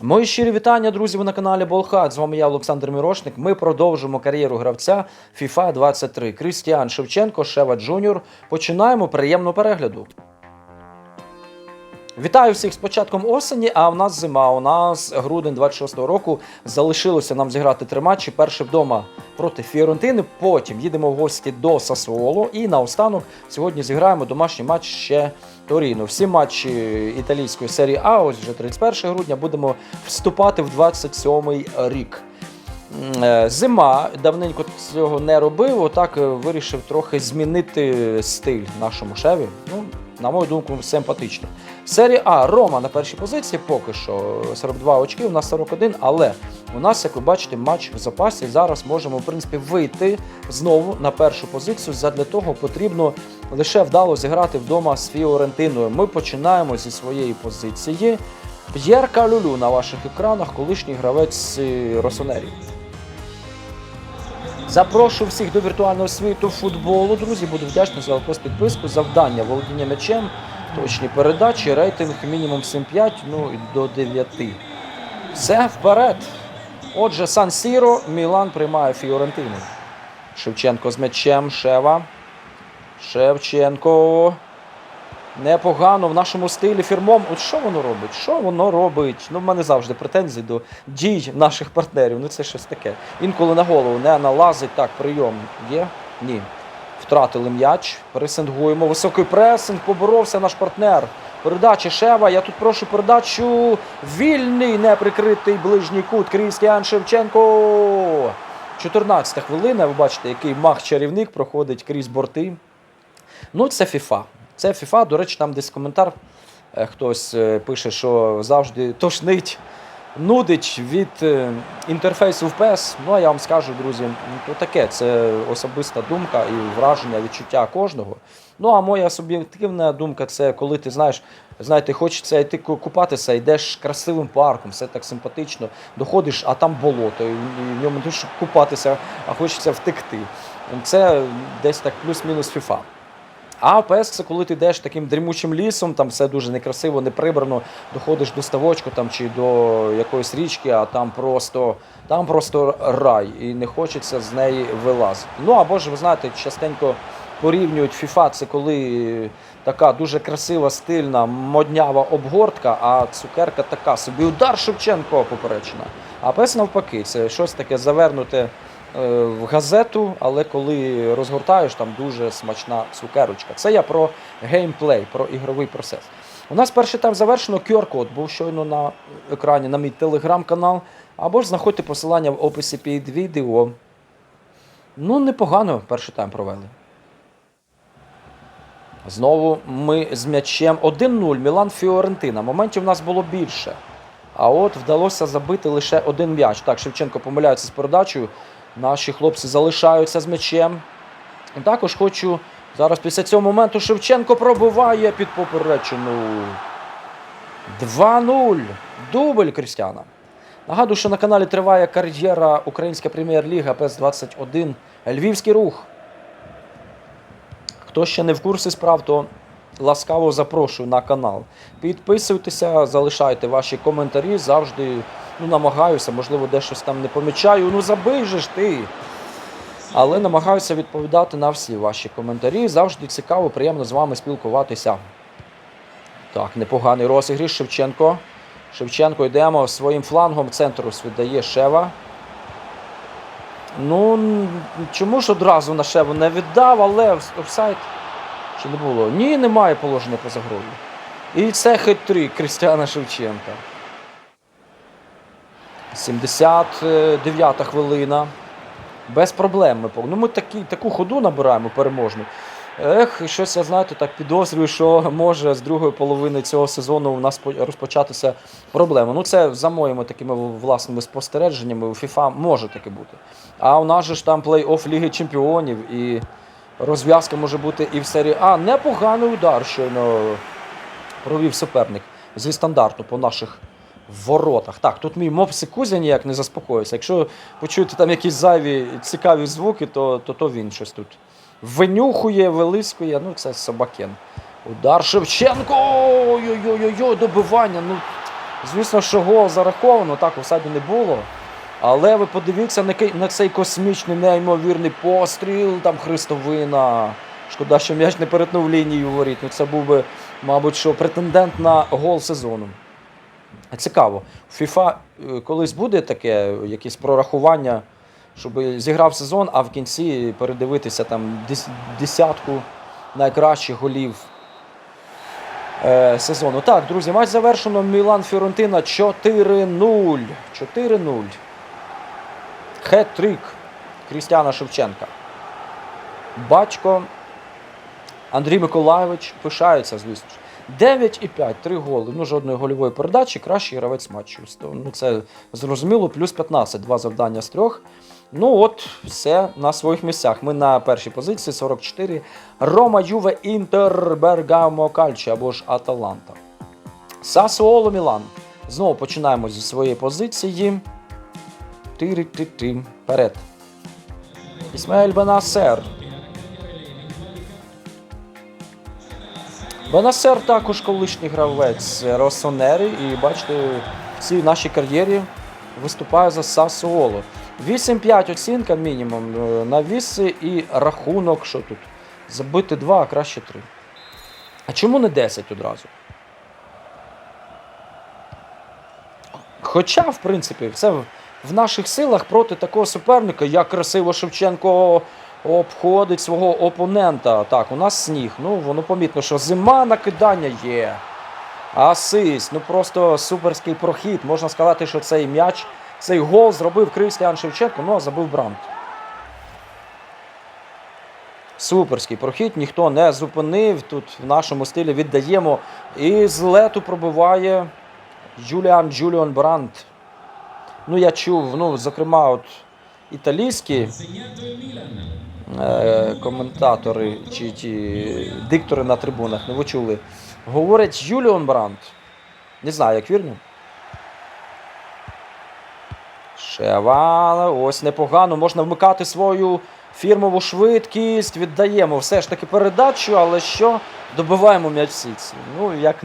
Мої щирі вітання, друзі, ви на каналі Болхат. З вами я, Олександр Мірошник. Ми продовжимо кар'єру гравця FIFA 23. Крістіан Шевченко, Шева Джуніор. Починаємо приємного перегляду. Вітаю всіх з початком осені, а в нас зима. У нас грудень 26-го року. Залишилося нам зіграти три матчі. Перший вдома проти Фіорентини. Потім їдемо в гості до Сасуоло. І наостанок сьогодні зіграємо домашній матч ще Торіно. Всі матчі італійської серії А, ось вже 31 грудня, будемо вступати в 27-й рік. Е, Зима давненько цього не робив. Отак е, вирішив трохи змінити стиль нашому шеві. Ну, на мою думку, симпатично. Серія А Рома на першій позиції поки що 42 очки, у нас 41, але у нас, як ви бачите, матч в запасі. Зараз можемо в принципі вийти знову на першу позицію. Задля того потрібно лише вдало зіграти вдома з Фіорентиною. Ми починаємо зі своєї позиції. П'єр Калюлю на ваших екранах, колишній гравець е, Росонері. Запрошую всіх до віртуального світу футболу. Друзі, буду вдячний за лайкос підписку, завдання володіння м'ячем, точні передачі, рейтинг мінімум 7-5, ну і до 9. Все вперед. Отже, Сан Сіро, Мілан приймає Фіорентину. Шевченко з м'ячем, Шева. Шевченко. Непогано в нашому стилі фірмом. От що воно робить? Що воно робить? Ну, в мене завжди претензії до дій наших партнерів. Ну це щось таке. Інколи на голову не налазить. Так, прийом є? Ні. Втратили м'яч. Пересингуємо. Високий пресинг. Поборовся наш партнер. Передача Шева. Я тут прошу передачу. Вільний, неприкритий ближній кут. Крістіан Шевченко. 14 хвилина. Ви бачите, який мах-чарівник проходить крізь борти. Ну, це FIFA. Це FIFA. До речі, там десь коментар е, хтось е, пише, що завжди тошнить, нудить від е, інтерфейсу в PES. Ну, а я вам скажу, друзі, то таке, це особиста думка і враження, відчуття кожного. Ну, а моя суб'єктивна думка це коли ти знаєш, знаєте, хочеться йти купатися, йдеш красивим парком, все так симпатично, доходиш, а там болото, і в ньому не купатися, а хочеться втекти. Це десь так плюс-мінус FIFA. А ПС це коли ти йдеш таким дрімучим лісом, там все дуже некрасиво, не прибрано, доходиш до ставочку там, чи до якоїсь річки, а там просто, там просто рай, і не хочеться з неї вилазити. Ну або ж ви знаєте, частенько порівнюють FIFA, це коли така дуже красива, стильна, моднява обгортка, а цукерка така собі удар Шевченко поперечна. А ПЕС навпаки, це щось таке завернуте в газету, але коли розгортаєш, там дуже смачна цукерочка. Це я про геймплей, про ігровий процес. У нас перший тайм завершено. QR-код був щойно на екрані на мій телеграм-канал. Або ж знаходьте посилання в описі під відео. Ну, непогано перший тайм провели. Знову ми з м'ячем 1-0. Мілан Фіорентина. Моментів в нас було більше. А от вдалося забити лише один м'яч. Так, Шевченко помиляється з передачею. Наші хлопці залишаються з м'ячем. Також хочу зараз після цього моменту Шевченко пробиває під поперечину. 2-0. Дубль Крістіана. Нагадую, що на каналі триває кар'єра Українська прем'єр-ліга ПС-21 Львівський рух. Хто ще не в курсі справ, то ласкаво запрошую на канал. Підписуйтеся, залишайте ваші коментарі. Завжди ну, намагаюся, можливо, де щось там не помічаю. Ну забий же ж ти. Але намагаюся відповідати на всі ваші коментарі. Завжди цікаво, приємно з вами спілкуватися. Так, непоганий розігріш Шевченко. Шевченко йдемо своїм флангом центру віддає Шева. Ну, чому ж одразу на Шеву не віддав, але офсайд чи не було? Ні, немає положення поза грою. І це хитрик Крістіана Шевченка. 79 хвилина. Без проблем ми Ну, ми такі, таку ходу набираємо переможну. Ех, щось я знаєте, так підозрюю, що може з другої половини цього сезону у нас розпочатися проблема. Ну, це за моїми такими власними спостереженнями. У FIFA може таке бути. А у нас же ж там плей-офф Ліги Чемпіонів і розв'язка може бути і в серії А. Непоганий удар щойно провів суперник зі стандарту по наших воротах. Так, тут мій мопсик Кузя ніяк не заспокоїться. Якщо почуєте там якісь зайві цікаві звуки, то, то, то він щось тут винюхує, вилискує. Ну, це собакен. Удар Шевченко! Ой-ой-ой, добивання. Ну, Звісно, що гол зараховано, так офсайду не було. Але ви подивіться на, на цей космічний неймовірний постріл. Там хрестовина. Шкода, що м'яч не перетнув лінію воріт. Ну, це був би, мабуть, що претендент на гол сезону. Цікаво. FIFA е, колись буде таке, якесь прорахування, щоб зіграв сезон, а в кінці передивитися там десятку найкращих голів е, сезону. Так, друзі, матч завершено. Мілан Фіорентина 4-0. 4-0. Хет-трик Крістіана Шевченка. Батько Андрій Миколайович пишається, звісно ж. 9 і 5, 3 голи. Ну, жодної гольової передачі, кращий гравець матчу. Ну, це зрозуміло, плюс 15, два завдання з трьох. Ну от, все на своїх місцях. Ми на першій позиції 44. Рома, Юве, Інтер, Бергамо, Кальчі або ж Аталанта. Сасуоло Мілан. Знову починаємо зі своєї позиції. Тири-ти-ти. Вперед. Ісмаель Бенасер. Бенасер також колишній гравець Росонери. І бачите, в цій нашій кар'єрі виступає за Сасуоло. 8-5 оцінка мінімум е, на віси і рахунок. Що тут? Забити 2, а краще 3. А чому не 10 одразу? Хоча, в принципі, це в наших силах проти такого суперника, як красиво Шевченко обходить свого опонента. Так, у нас сніг. Ну, воно помітно, що зима накидання є. Асист, ну просто суперський прохід. Можна сказати, що цей м'яч, цей гол зробив Крістіан Шевченко, ну а забив Брант. Суперський прохід, ніхто не зупинив. Тут в нашому стилі віддаємо. І з лету пробиває Джуліан Джуліан Брант. Ну, я чув, ну, зокрема, от італійські е, коментатори чи ті диктори на трибунах, не ви чули. Говорять Юліон Брант. Не знаю, як вірно. Шевала, ось непогано. Можна вмикати свою фірмову швидкість. Віддаємо все ж таки передачу, але що? Добиваємо м'яч в сітці. Ну, як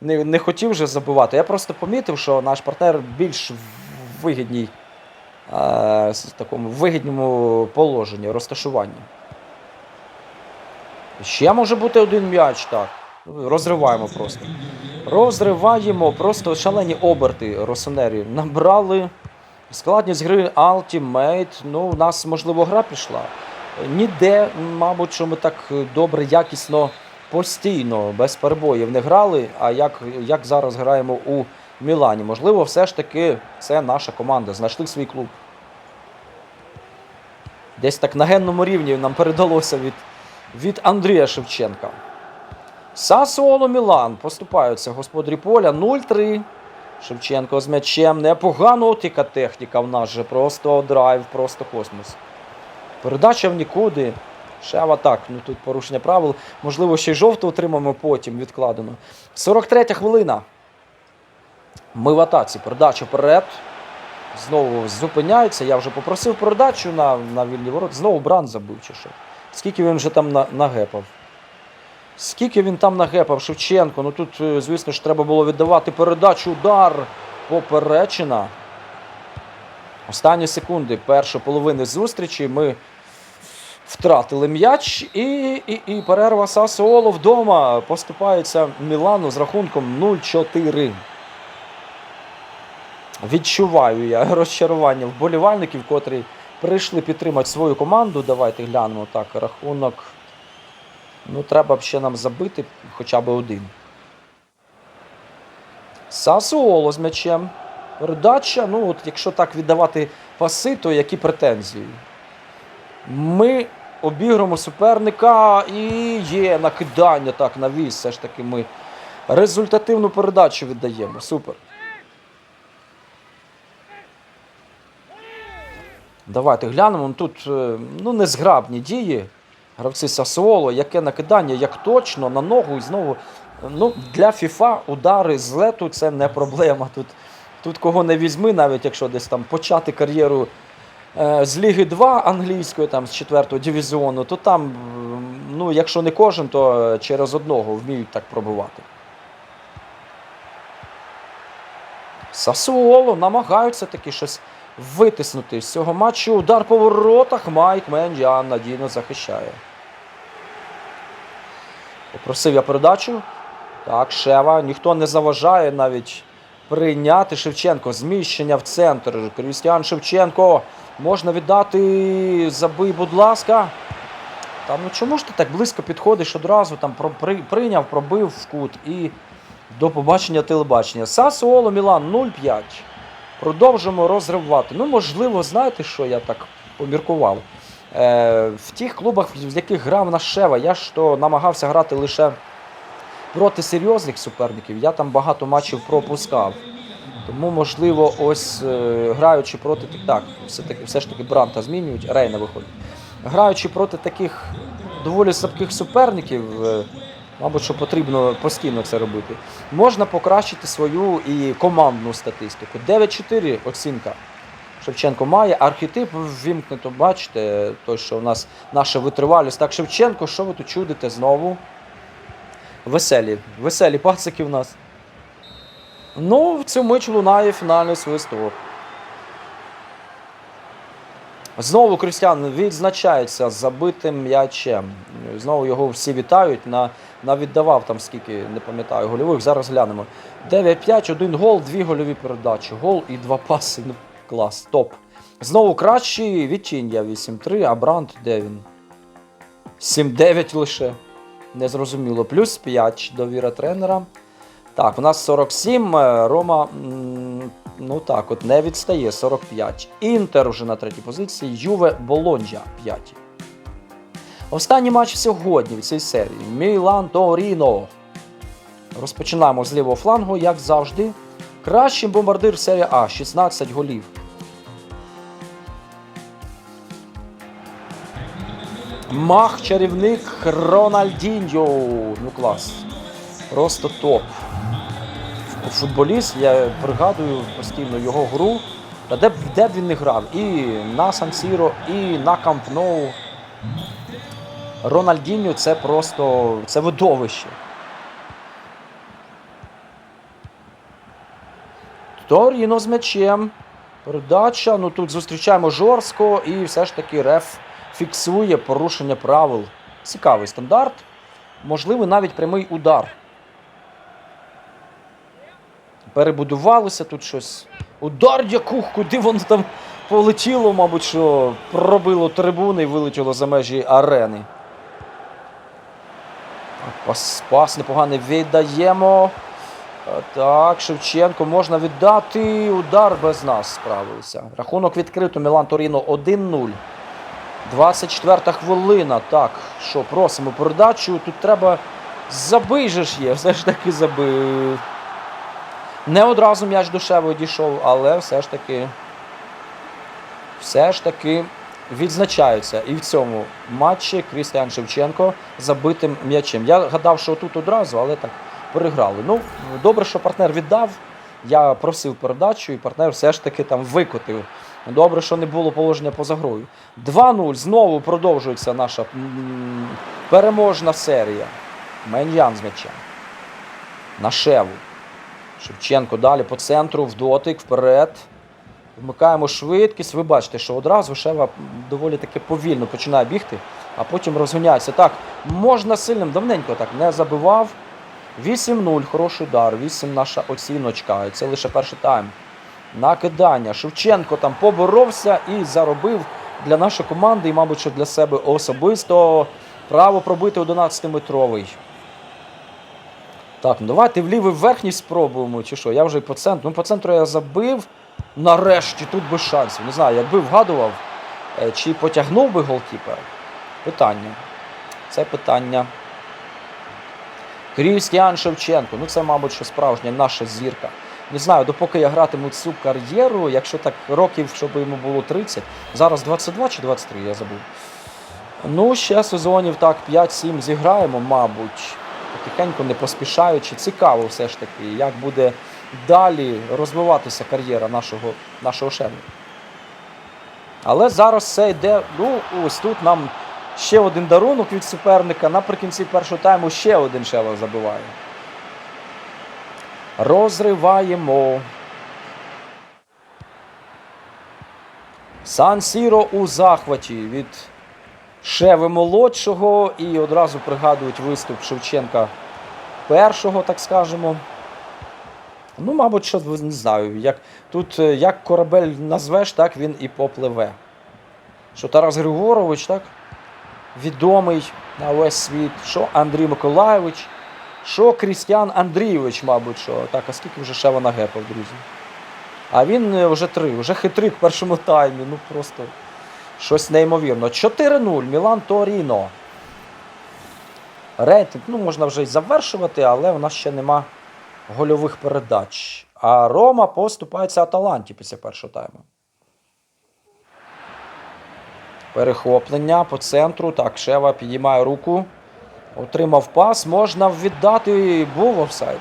не, не хотів вже забивати. Я просто помітив, що наш партнер більш вигідній, с- такому вигідному положенні, розташуванні. Ще може бути один м'яч, так. Розриваємо просто. Розриваємо просто шалені оберти Росонері. Набрали складність гри Ultimate. Ну, у нас, можливо, гра пішла. Ніде, мабуть, що ми так добре, якісно, постійно, без перебоїв не грали. А як, як зараз граємо у Мілані? Можливо, все ж таки це наша команда. Знайшли свій клуб. Десь так на генному рівні нам передалося від, від Андрія Шевченка. Сасуоло Мілан поступаються господарі поля 0-3. Шевченко з м'ячем. Непогано от яка техніка в нас же. Просто драйв, просто космос. Передача в нікуди. Шева так, ну тут порушення правил. Можливо, ще й жовту отримаємо потім відкладено. 43 хвилина. Ми в атаці. Передача вперед. Знову зупиняється. Я вже попросив передачу на, на вільні ворот. Знову Бран забив чи що. Скільки він вже там на, нагепав? Скільки він там нагепав Шевченко? Ну тут, е, звісно ж, треба було віддавати передачу. Удар поперечина. Останні секунди першої половини зустрічі ми втратили м'яч. І, і, і перерва Сасуоло вдома поступається Мілану з рахунком 0-4. Відчуваю я розчарування вболівальників, котрі прийшли підтримати свою команду. Давайте глянемо так. Рахунок. Ну, треба б ще нам забити хоча б один. Сасуоло з м'ячем. Передача. Ну, от якщо так віддавати паси, то які претензії? Ми обіграємо суперника і є накидання так на вісь. Все ж таки ми результативну передачу віддаємо. Супер. Давайте глянемо. Тут е, ну, незграбні дії. Гравці Сасуоло, яке накидання, як точно на ногу і знову. Ну, для FIFA удари з лету це не проблема. Тут, тут кого не візьми, навіть якщо десь там почати кар'єру е, з Ліги 2 англійської, там з 4-го дивізіону, то там, ну, якщо не кожен, то е, через одного вміють так пробувати. Сасуоло намагаються таки щось витиснути з цього матчу. Удар по воротах. Майк Мендіан надійно захищає. Попросив я передачу. Так, Шева. Ніхто не заважає навіть прийняти Шевченко. Зміщення в центр. Крістіан Шевченко. Можна віддати. Забий, будь ласка. Та ну чому ж ти так близько підходиш одразу? Там при- прийняв, пробив в кут і до побачення телебачення. Сасуоло Мілан 0-5. Продовжимо розривати. Ну, можливо, знаєте, що я так поміркував. Е, в тих клубах, в яких грав наш Шева, я ж то намагався грати лише проти серйозних суперників. Я там багато матчів пропускав. Тому, можливо, ось е, граючи проти так, все, таки, все ж таки Бранта змінюють, Рейна виходить. Граючи проти таких доволі слабких суперників, е, мабуть, що потрібно постійно це робити, можна покращити свою і командну статистику. 9-4 оцінка. Шевченко має архетип ввімкнуто, бачите, той, що у нас наша витривалість. Так, Шевченко, що ви тут чудите знову? Веселі, веселі пацики в нас. Ну, в цю мить лунає фінальний свисток. Знову Крістіан відзначається забитим м'ячем. Знову його всі вітають. На, на віддавав там скільки, не пам'ятаю, гольових. Зараз глянемо. 9-5, один гол, дві гольові передачі. Гол і два паси. Ну, клас, топ. Знову кращий відчиння 8-3, а Брант де він? 7-9 лише. Незрозуміло. Плюс 5 довіра тренера. Так, у нас 47. е, Рома, ну так, от не відстає 45. Інтер вже на третій позиції. Юве Болонджа 5. Останній матч сьогодні в цій серії. Мілан Торіно. Розпочинаємо з лівого флангу, як завжди. Кращий бомбардир серії А 16 голів. Мах, чарівник Рональдіньо. Ну клас. Просто топ. Футболіст, я пригадую постійно його гру. Та де, б- він не грав? І на Сан-Сіро, і на Камп Ноу. Рональдіньо це просто це видовище. Торіно з м'ячем. Передача. Ну тут зустрічаємо жорстко і все ж таки реф фіксує порушення правил. Цікавий стандарт. Можливий навіть прямий удар. Перебудувалося тут щось. Удар якух, куди воно там полетіло, мабуть, що пробило трибуни і вилетіло за межі арени. Пас, пас непоганий віддаємо. Так, Шевченко можна віддати. Удар без нас справилися. Рахунок відкрито. Мілан Торіно 1-0. 24 хвилина. Так, що, просимо передачу. Тут треба. Забий же ж є, все ж таки забив. Не одразу м'яч до Шеви дійшов, але все ж таки. Все ж таки відзначаються і в цьому матчі Крістіан Шевченко забитим м'ячем. Я гадав, що тут одразу, але так переграли. Ну, добре, що партнер віддав. Я просив передачу, і партнер все ж таки там викотив. Добре, що не було положення поза грою. 2-0. Знову продовжується наша переможна серія. Меньян з м'ячем. На шеву. Шевченко далі по центру, в дотик, вперед. Вмикаємо швидкість. Ви бачите, що одразу Шева доволі таки повільно починає бігти, а потім розганяється. Так, можна сильним, давненько так не забивав. 8-0, хороший удар, 8 наша оціночка. Це лише перший тайм. Накидання. Шевченко там поборовся і заробив для нашої команди, і, мабуть, що для себе особисто право пробити 11-метровий. Так, ну давайте в лівий верхній спробуємо, чи що? Я вже по центру. Ну, по центру я забив. Нарешті тут без шансів. Не знаю, якби вгадував, е, чи потягнув би голкіпер. Питання. Це питання. Крістіан Шевченко. Ну це, мабуть, що справжня наша зірка. Не знаю, допоки я гратиму цю кар'єру, якщо так років, щоб йому було 30, зараз 22 чи 23, я забув. Ну, ще сезонів так 5-7 зіграємо, мабуть. Потихеньку не поспішаючи. Цікаво все ж таки, як буде далі розвиватися кар'єра нашого нашого шефа. Але зараз все йде. Ну, ось тут нам ще один дарунок від суперника. Наприкінці першого тайму ще один шелок забиває. Розриваємо. Сан Сіро у захваті від Шеви молодшого. І одразу пригадують виступ Шевченка першого, так скажемо. Ну, мабуть, що не знаю. Як, тут е, як корабель назвеш, так він і попливе. Що Тарас Григорович, так? Відомий на весь світ, що Андрій Миколайович, що Крістіан Андрійович, мабуть, що. Так, а скільки вже Шева нагепав, друзі? А він е, вже три, вже хитрик в першому таймі. Ну просто щось неймовірно. 4-0. Мілан Торіно. Рейтинг, ну, можна вже й завершувати, але у нас ще нема гольових передач. А Рома поступається Аталанті після першого тайму. Перехоплення по центру. Так, Шева підіймає руку. Отримав пас. Можна віддати. Був офсайд.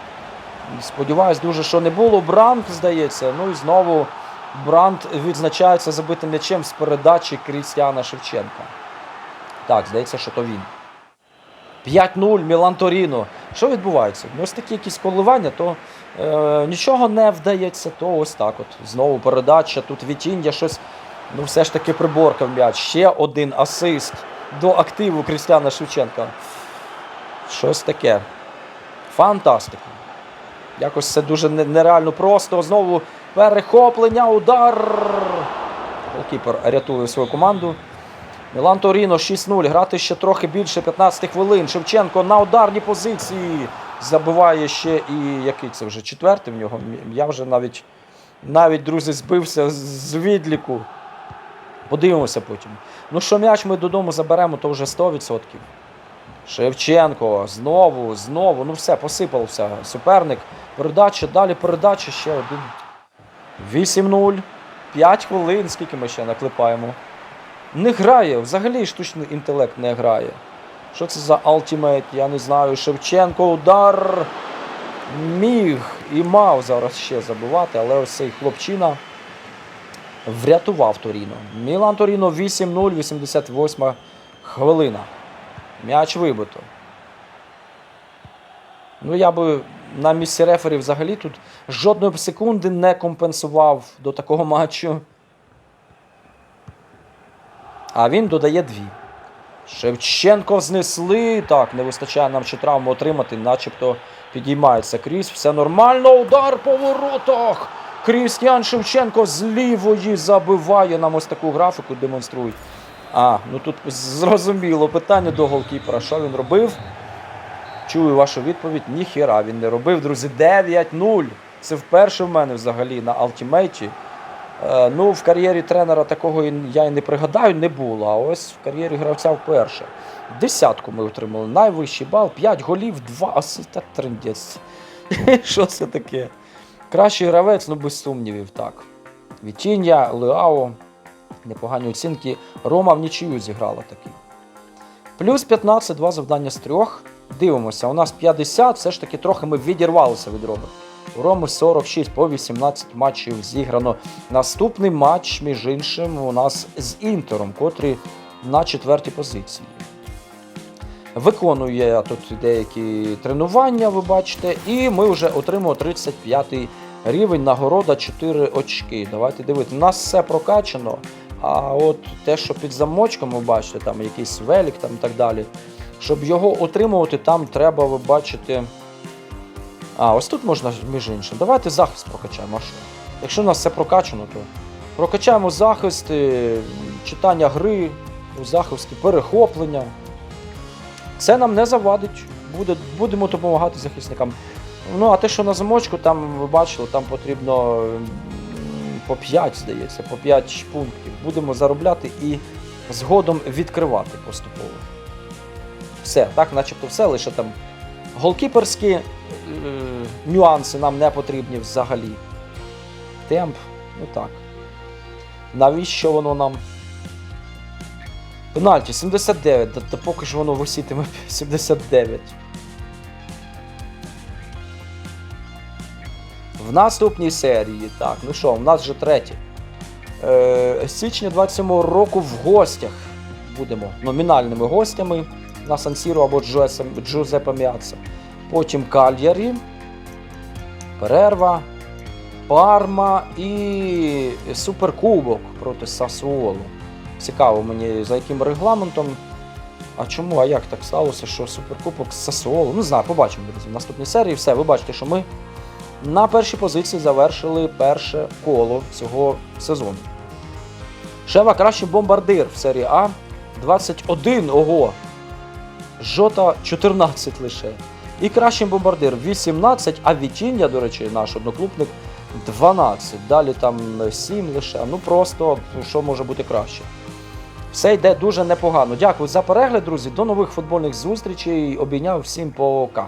Сподіваюсь, дуже, що не було. Бранк, здається. Ну і знову Брант відзначається забитим м'ячем з передачі Крістіана Шевченка. Так, здається, що то він. 5-0 Мілан Торіно. Що відбувається? Ну, ось такі якісь коливання, то е, нічого не вдається, то ось так. от. Знову передача, тут Вітіння щось. Ну, все ж таки приборкав м'яч. Ще один асист до активу Крістіана Шевченка. Щось таке. Фантастика. Якось це дуже нереально просто. Знову перехоплення, удар. Голкіпер рятує свою команду. Мілан Торіно 6-0. Грати ще трохи більше 15 хвилин. Шевченко на ударній позиції. Забиває ще і який це вже четвертий в нього. Я вже навіть, навіть друзі, збився з- відліку. Подивимося потім. Ну що м'яч ми додому заберемо, то вже 100%. Шевченко знову, знову. Ну все, посипався суперник. Передача, далі передача, ще один. 8-0. 5 хвилин, скільки ми ще наклепаємо. Не грає, взагалі штучний інтелект не грає. Що це за алтимейт? Я не знаю. Шевченко удар міг і мав зараз ще забивати, але ось цей хлопчина врятував Торіно. Мілан Торіно 8-0, 88 хвилина. М'яч вибито. Ну, я би на місці рефері взагалі тут жодної секунди не компенсував до такого матчу. А він додає дві. Шевченко знесли. Так, не вистачає нам ще травму отримати, начебто підіймається крізь. Все нормально. Удар по воротах. Крістіан Шевченко з лівої забиває нам ось таку графіку, демонструють. А, ну тут зрозуміло питання до голкіпера. Що він робив? Чую вашу відповідь. Ніхіра він не робив, друзі. 9-0. Це вперше в мене взагалі на алтімейті. Е, ну, в кар'єрі тренера такого я і не пригадаю, не було. А ось в кар'єрі гравця вперше. Десятку ми отримали. Найвищий бал, 5 голів, 2 асиста. Трендець. Що це таке? Кращий гравець, ну без сумнівів, так. Вітіння, Леао. Непогані оцінки. Рома в нічию зіграла таки. Плюс 15, два завдання з трьох. Дивимося, у нас 50, все ж таки трохи ми відірвалися від Роми. У Роми 46 по 18 матчів зіграно. Наступний матч, між іншим, у нас з Інтером, котрий на четвертій позиції. Виконує тут деякі тренування, ви бачите, і ми вже отримуємо 35 рівень, нагорода 4 очки. Давайте дивитися. У нас все прокачано. А от те, що під замочком, ви бачите, там якийсь велик там і так далі. Щоб його отримувати, там треба, ви бачите. А, ось тут можна, між іншим. Давайте захист прокачаємо. А що? Якщо у нас все прокачано, то прокачаємо захист, читання гри у захисті, перехоплення. Це нам не завадить. Буде, будемо допомагати захисникам. Ну, а те, що на замочку, там ви бачили, там потрібно по 5, здається, по 5 пунктів. Будемо заробляти і згодом відкривати поступово. Все, так, начебто все, лише там голкіперські е, нюанси нам не потрібні взагалі. Темп, ну так. Навіщо воно нам? Пенальті 79, та, та поки ж воно висітиме 79. В наступній серії, так, ну що, в нас вже третє. Е, січня 27 року в гостях будемо номінальними гостями на Сан-Сіро або Джузеппе Міаца. Потім Кальярі, перерва. Парма і Суперкубок проти Сасуолу. Цікаво мені, за яким регламентом. А чому? А як так сталося, що Суперкубок з Сасуолу? Не знаю, побачимо друзі, в наступній серії. Все, ви бачите, що ми на першій позиції завершили перше коло цього сезону. Шева кращий бомбардир в серії А 21. Ого! Жота 14 лише. І кращий бомбардир 18, а Вітіння, до речі, наш одноклубник 12. Далі там 7 лише. Ну просто що може бути краще. Все йде дуже непогано. Дякую за перегляд, друзі. До нових футбольних зустрічей. Обійняв всім пока.